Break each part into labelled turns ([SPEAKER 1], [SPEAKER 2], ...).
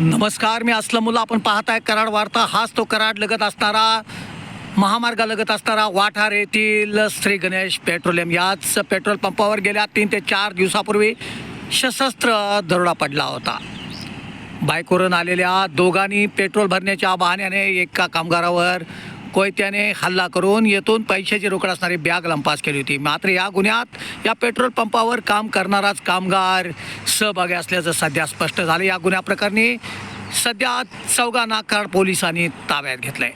[SPEAKER 1] नमस्कार मी असलमुल्ला आपण पाहताय कराड वार्ता. हाच तो कराड लगत असणारा महामार्गालगत असणारा वाठार येथील श्री गणेश पेट्रोलियम. याच पेट्रोल पंपावर गेल्या तीन ते चार दिवसापूर्वी सशस्त्र दरोडा पडला होता. बायकोरून आलेल्या दोघांनी पेट्रोल भरण्याच्या बहाण्याने एका कामगारावर कोयत्याने हल्ला करून येथून पैशाची रोकड असणारी बॅग लंपास केली होती. मात्र या गुन्ह्यात या पेट्रोल पंपावर काम करणाराच कामगार सहभागी असल्याचं सध्या स्पष्ट झालं. या गुन्ह्याप्रकरणी सध्या चौघांना नाकार पोलिसांनी ताब्यात घेतलंय.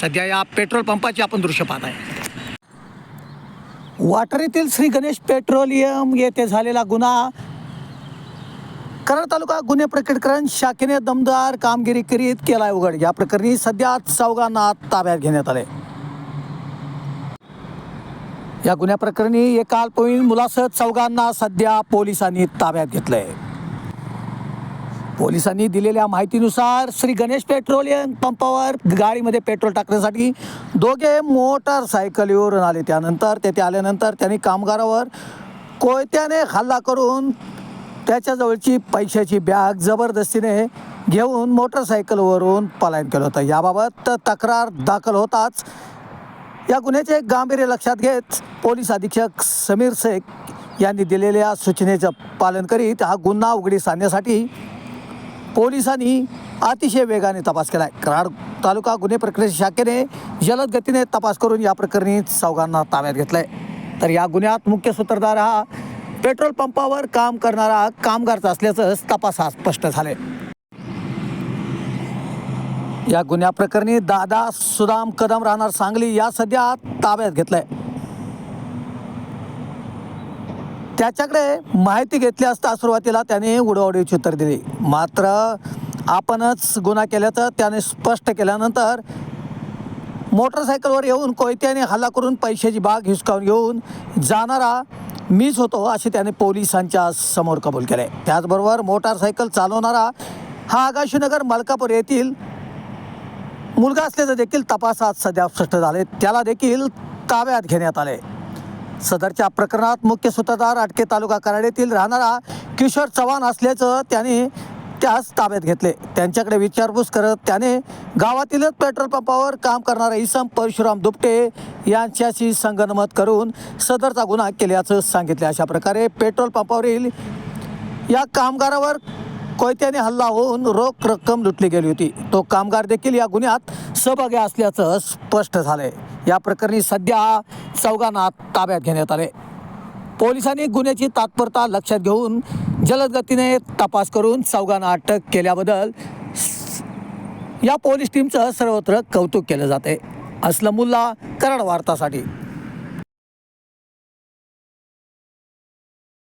[SPEAKER 1] सध्या या पेट्रोल पंपाचे आपण दृश्य पाहत आहे. वाटरीतील श्री गणेश पेट्रोलियम येथे झालेला गुन्हा कराड तालुका गुन्हे प्रकटीकरण शाखेने दमदार कामगिरी करीत केलाय उघड. या प्रकरणी सध्या चौघांना ताब्यात घेण्यात आले या गुन्ह्या प्रकरणी एका अल्पवयीन मुलासह चौघांना सध्या पोलिसांनी ताब्यात घेतलंय. पोलिसांनी दिलेल्या माहितीनुसार श्री गणेश पेट्रोलियम पंपावर गाडीमध्ये पेट्रोल टाकण्यासाठी दोघे मोटारसायकलीवरून आले. त्यानंतर तेथे आल्यानंतर त्यांनी कामगारावर कोयत्याने हल्ला करून त्याच्याजवळची पैशाची बॅग जबरदस्तीने घेऊन मोटरसायकलवरून पलायन केलं होतं. याबाबत तक्रार दाखल होताच. या गुन्ह्याचे गांभीर्य लक्षात घेत पोलीस अधीक्षक समीर शेख यांनी दिलेल्या सूचनेचं पालन करीत हा गुन्हा उघडीस आणण्यासाठी पोलिसांनी अतिशय वेगाने तपास केला आहे कराड तालुका गुन्हे प्रक्रिया शाखेने जलद गतीने तपास करून या प्रकरणी चौघांना ताब्यात घेतलं आहे तर या गुन्ह्यात मुख्य सूत्रधार हा पेट्रोल पंपावर काम करणारा कामगारचा असल्याचं तपासात स्पष्ट झालंय. या गुन्ह्या प्रकरणी दादा सुदाम कदम राहणार सांगली या सध्या ताब्यात घेतलाय. त्याच्याकडे माहिती घेतली असता सुरुवातीला त्याने उडवडीची उत्तर दिली. मात्र आपणच गुन्हा केल्याचं त्याने स्पष्ट केल्यानंतर मोटरसायकलवर येऊन कोयत्याने हल्ला करून पैशाची बाग हिसकावून घेऊन जाणारा मीच होतो असे त्याने पोलिसांच्या समोर कबूल केले. त्याचबरोबर मोटारसायकल चालवणारा हा आगाशीनगर मलकापूर येथील मुलगा असल्याचं देखील तपासात सध्या स्पष्ट झाले. त्याला देखील ताब्यात घेण्यात आले. सदरच्या प्रकरणात मुख्य सूत्रधार अटके तालुका कराड येथील राहणारा किशोर चव्हाण असल्याचं त्याने त्यास ताब्यात घेतले. त्यांच्याकडे विचारपूस करत त्याने गावातीलच पेट्रोल पंपावर काम करणारा इसम परशुराम दुपटे यांच्याशी संगनमत करून सदरचा गुन्हा केल्याचं सांगितले. अशा प्रकारे पेट्रोल पंपावरील या कामगारावर कोयत्याने हल्ला होऊन रोख रक्कम लुटली गेली होती. तो कामगार देखील या गुन्ह्यात सहभागी असल्याचं स्पष्ट झालंय. या प्रकरणी सध्या चौघांना ताब्यात घेण्यात आले पोलिसांनी गुन्ह्याची तात्परता लक्षात घेऊन जलद गतीने तपास करून चौघांना अटक केल्याबद्दल या पोलीस टीमचं सर्वत्र कौतुक केलं जाते. असलमुल्ला कराड वार्तासाठी.